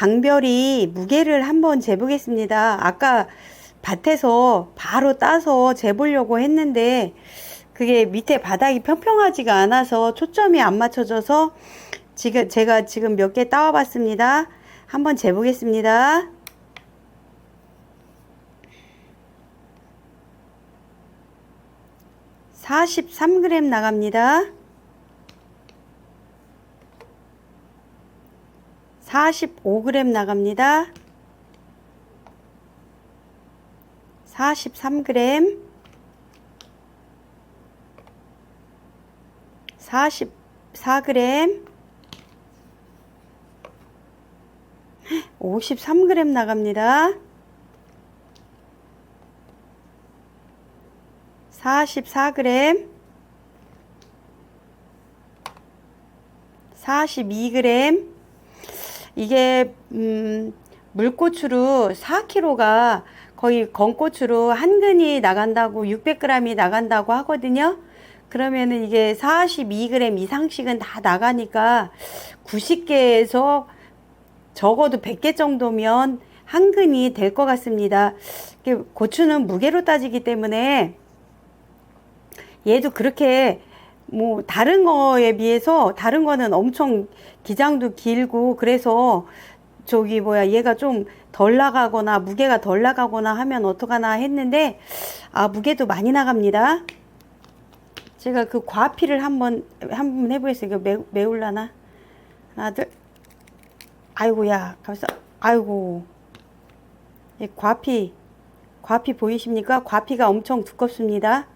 강별이 무게를 한번 재보겠습니다. 아까 밭에서 바로 따서 재보려고 했는데 그게 밑에 바닥이 평평하지가 않아서 초점이 안 맞춰져서 지금 제가 지금 몇 개 따와 봤습니다. 한번 재보겠습니다. 사십삼 그램 나갑니다. 사십오 그램 나갑니다. 사십삼 그램 사십사 그램 53g 나갑니다. 44g 42g 이게 음, 물고추로 4kg가 거의 건고추로 한 근이 나간다고 600g이 나간다고 하거든요. 그러면은 이게 42g 이상씩은 다 나가니까 90개에서 적어도 100개 정도면 한 근이 될 것 같습니다. 고추는 무게로 따지기 때문에 얘도 그렇게 뭐 다른 거에 비해서 다른 거는 엄청 기장도 길고 그래서 저기 뭐야 얘가 좀 덜 나가거나 무게가 덜 나가거나 하면 어떡하나 했는데 아 무게도 많이 나갑니다. 제가 그 과피를 한번 한번 해보겠습니다. 이거 매, 매울라나 하나 둘 아이고야 가만있어 아이고 이 과피 과피 보이십니까? 과피가 엄청 두껍습니다.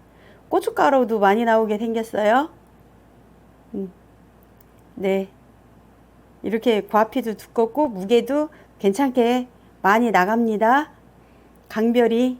고춧가루도 많이 나오게 생겼어요. 음. 네. 이렇게 과피도 두껍고 무게도 괜찮게 많이 나갑니다. 강별이